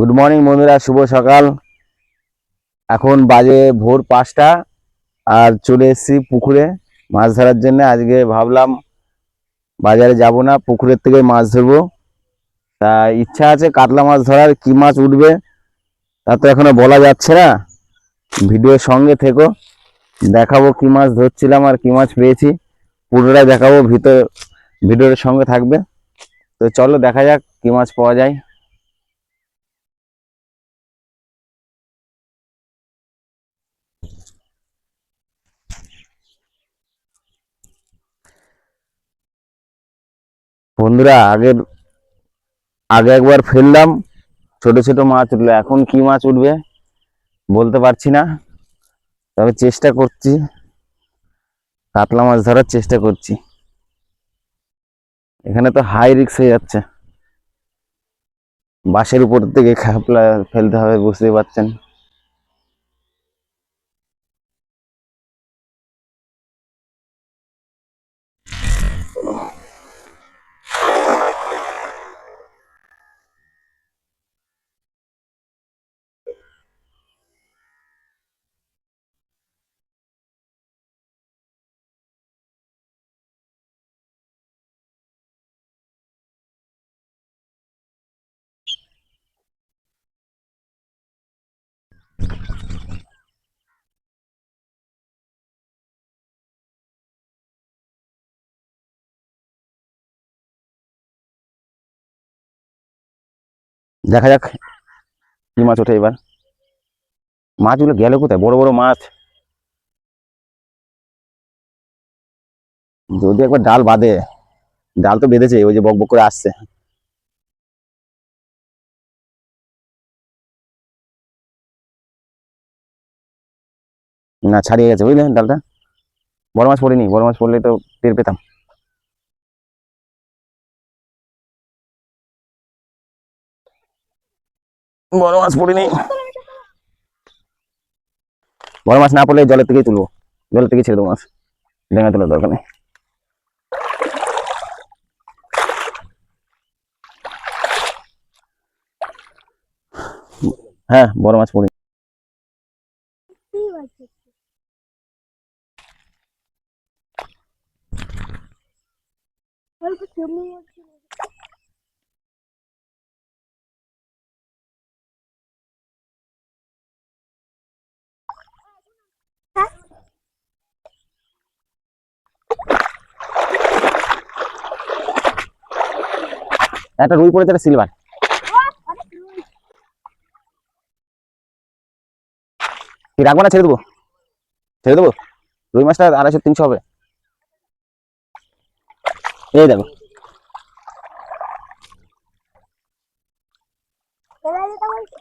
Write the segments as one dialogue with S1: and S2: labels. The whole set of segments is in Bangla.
S1: গুড মর্নিং বন্ধুরা, শুভ সকাল। এখন বাজে ভোর পাঁচটা, আর চলে এসেছি পুকুরে মাছ ধরার জন্য। আজকে ভাবলাম বাজারে যাব না, পুকুরের থেকে মাছ ধরবো। তা ইচ্ছা আছে কাতলা মাছ ধরার, কি মাছ উঠবে তা তো এখনও বলা যাচ্ছে না। ভিডিওর সঙ্গে থেকো, দেখাবো কি মাছ ধরছিলাম আর কি মাছ পেয়েছি। পুরোটা দেখাবো, ভিতর ভিডিওর সঙ্গে থাকবে। তো চলো দেখা যাক কি মাছ পাওয়া যায়। বন্ধুরা আগের আগে একবার ফেললাম। ছোট ছোট মাছ উঠল। এখন কি মাছ উঠবে বলতে পারছি না। তবে চেষ্টা করছি। কাতলা মাছ ধরার চেষ্টা করছি। এখানে তো হাই রিক্স হয়ে যাচ্ছে। বাঁশের উপর থেকে খাপলা ফেলতে হবে, বুঝতেই পারছেন। দেখা যাক কি মাছ ওঠে এবার। মাছগুলো গেল কোথায়? বড় বড় মাছ। যদি একবার ডাল বাঁধে ডাল তো বেঁধেছে, ওই যে বক বক করে আসছে। না, ছাড়িয়ে গেছে, বুঝলে ডালটা? বড় মাছ পড়েনি, বড় মাছ পড়লে তো টের পেতাম। বড় মাছ পড়িনি। বড় মাছ না পড়লে জলের থেকেই তুলবো। জলের থেকে ছেড়ে দেবো মাছ। ডেঙা তোলার দরকার নেই। হ্যাঁ বড় মাছ পড়ে একটা রুই পড়েছে, একটা সিলভার কি, রাখব না, ছেড়ে দেবো? ছেড়ে দেবো? রুই মাছটা আড়াইশো, তিনশো হবে। এই দেখো
S2: ফেলে দিতে বলছে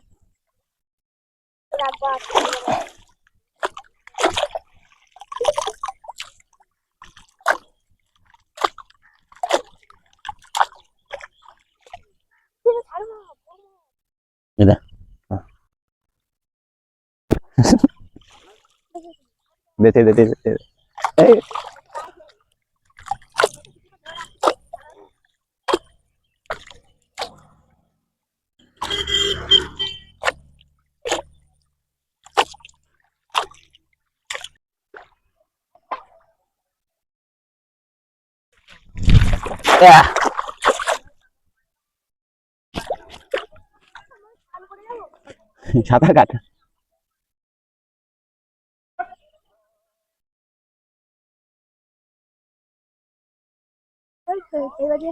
S2: রাখব আজকে। তুমি ছাড়ো না, বড়।
S1: এই দেখ দেখে দেখে দেখে এই আহ! সাঁতার কাট
S2: ওই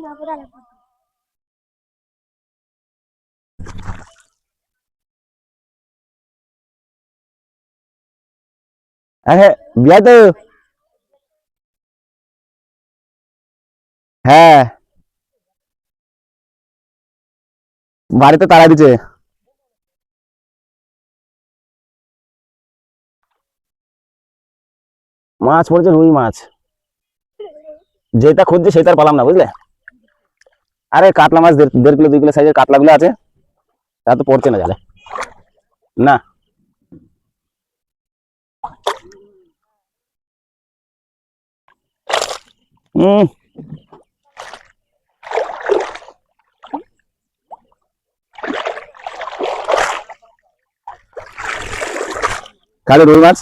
S2: না পড়ে আর,
S1: বিয়া তো হ্যাঁ। বাড়িতে তাড়া দিছে। মাছ পড়েছে রুই মাছ। যেটা খুঁজছে সেটা আর পালাম না, বুঝলে? আরে কাতলা মাছ দেড় কিলো দুই কিলো সাইজের কাতলাগুলো আছে তা তো পড়ছে না জালে না হুম কালো রুই মাছ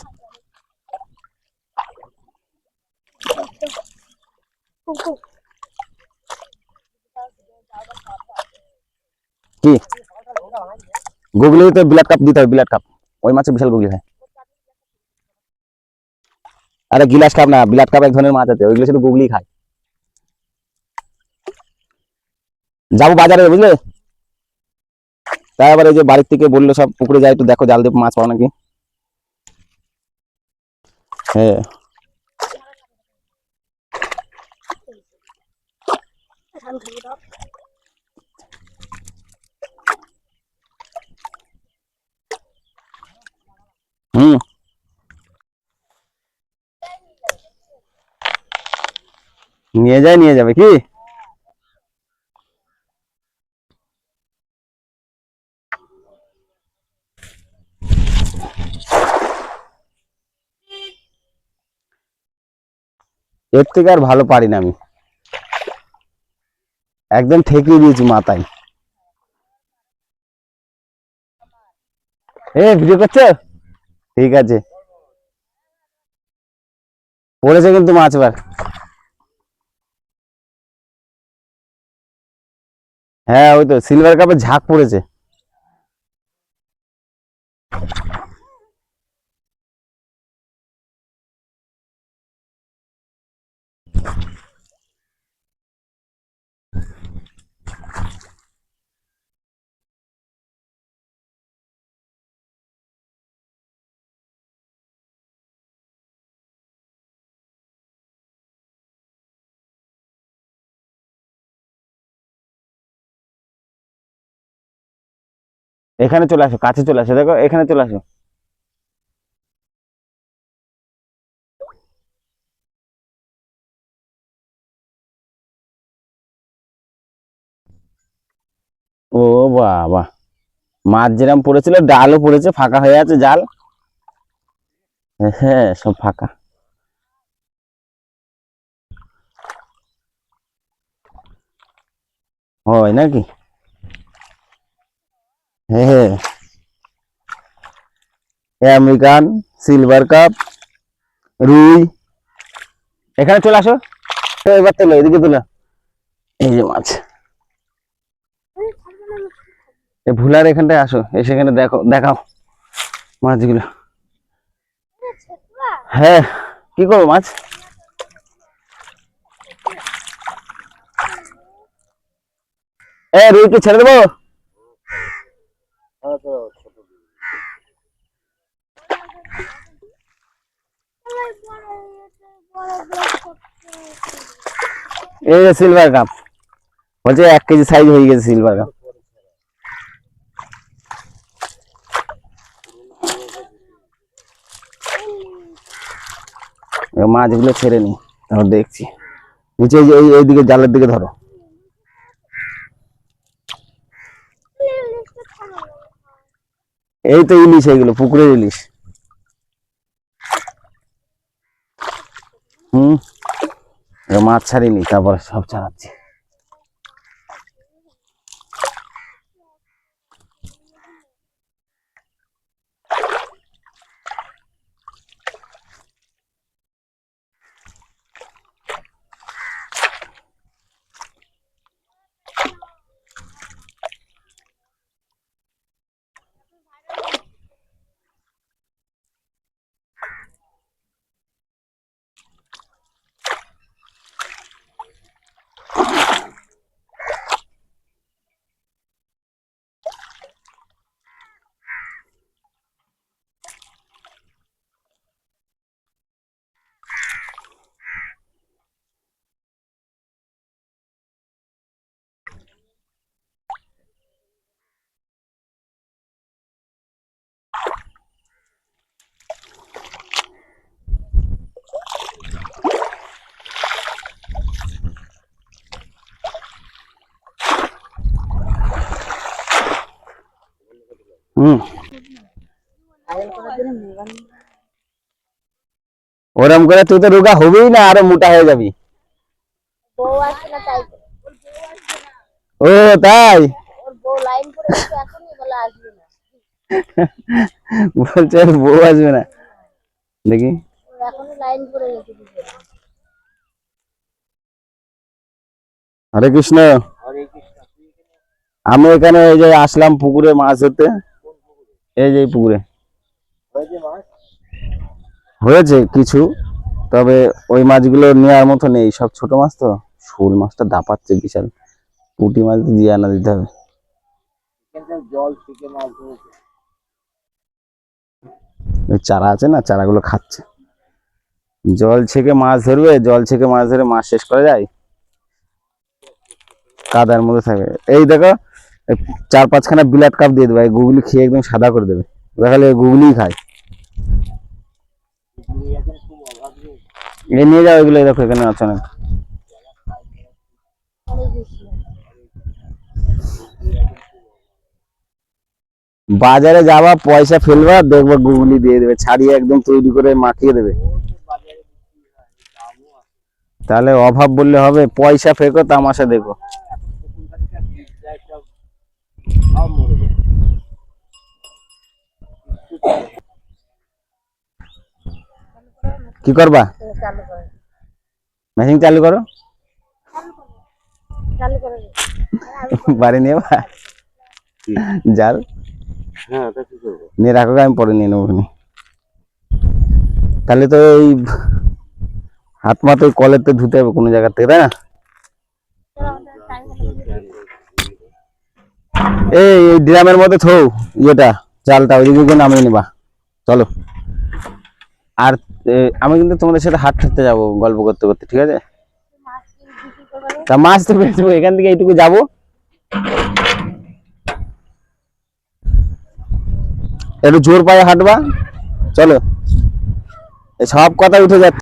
S2: Oh, cool.
S1: কি? গুগলি তো বিলাট কাপ দিতে হবে বিলাট কাপ ওই মাছে বিশাল গুগলি হয় আরে গিলাস কাপ না বিলাট কাপ এক ধরনের মাছ আছে, ওইগুলো শুধু গুগলি খায়। যাব বাজারে, বুঝলে? তাই যে বাড়ির থেকে বলল সব, পুকুরে যাই একটু দেখো, জাল দিয়ে মাছ পাও নাকি? হ্যাঁ। নিয়ে যায়, নিয়ে যাবে কি? এর থেকে আর ভালো পারি না আমি। একদম ঠেকিয়ে দিয়েছি মাথায়। এ ভিডিও করছ? ঠিক আছে। পড়েছে কিন্তু মাছ এবার। হ্যাঁ ওই তো সিলভার কাপে ঝাঁক পড়েছে। এখানে চলে আসো, কাছে চলে আসো, দেখো, এখানে চলে আসো। ও বাবা, মাছ যেরকম পড়েছিল, ডালও পড়েছে, ফাঁকা হয়ে আছে জাল। হ্যাঁ সব ফাঁকা। হয় নাকি? হ্যাঁ আমেরিকান সিলভার কাপ রুই। এখানে চলে আসো। এবার তোলো, এদিকে তোলো। এই যে মাছ। ভুলার এখানটায় আসো, এসে এখানে দেখো, দেখাও মাছগুলো। হ্যাঁ কি করব মাছ? এ, রুইকে ছেড়ে দেবো? এই যে সিলভার কাপ বলছে এক কেজি সাইজ হয়ে গেছে সিলভার কাপ মাছগুলো ছেড়ে নি, তারপর দেখছি। নিচে এই এইদিকে জালের দিকে ধরো। এই তো ইলিশ এইগুলো পুকুরের ইলিশ। হুম? মাছ ছাড়িনি তারপরে সব ছাড়াচ্ছি ওরম করে তুই তো রোগা হবেই না, আরও মোটা হয়ে যাবি। ও, তাই? বলছে বউ আসবে না। দেখি। হরে কৃষ্ণ। আমি এখানে এই যে আসলাম পুকুরে মাছ ধরতে। এই যে পুকুরে। হয়েছে কিছু তবে ওই মাছগুলো নেওয়ার মতো নেই। সব ছোট মাছ তো। শোল মাছটা দাপাচ্ছে বিশাল। পুঁটি মাছ দিয়ে আনা দিতে হবে। চারা আছে না চারাগুলো খাচ্ছে। জল ছেঁকে মাছ ধরবে জল ছেঁকে মাছ ধরে মাছ শেষ করা যায়? কাদার মধ্যে থাকে এই দেখো চার পাঁচখানা বিলাট কাপ দিয়ে দেবে গুগলি খেয়ে একদম সাদা করে দেবে। দেখালে গুগলিই খায়। এ নিয়ে যাও এগুলো দেখো এখানে আছে অনেক। বাজারে যাবা পয়সা ফেলবা, দেখবা গুগলি দিয়ে দেবে, ছাড়িয়ে একদম তৈরি করে মাখিয়ে দেবে। তাহলে অভাব বললে হবে, পয়সা ফেকো, তামাশা দেখো। কি করবা মেশিন চালু করো। বাড়ি নিয়ে বা জাল
S3: হ্যাঁ
S1: নিয়ে রাখো আমি পরে নিয়ে নেব। তাহলে তো এই হাত মা তো কলের তো ধুতে হবে কোনো জায়গা থেকে তাই না এই ড্রামের মধ্যে থো, ইয়েটা চালটা ওই ওইদিকে নামিয়ে নিবা। চলো। আর আমি কিন্তু তোমাদের সাথে হাট থাকতে যাব, গল্প করতে করতে, ঠিক আছে? তা মাছ তো বেচবো এখান থেকে এইটুকু যাব। একটু জোর পায়ে হাঁটবা। চলো। সব কথা উঠে যাচ্ছে।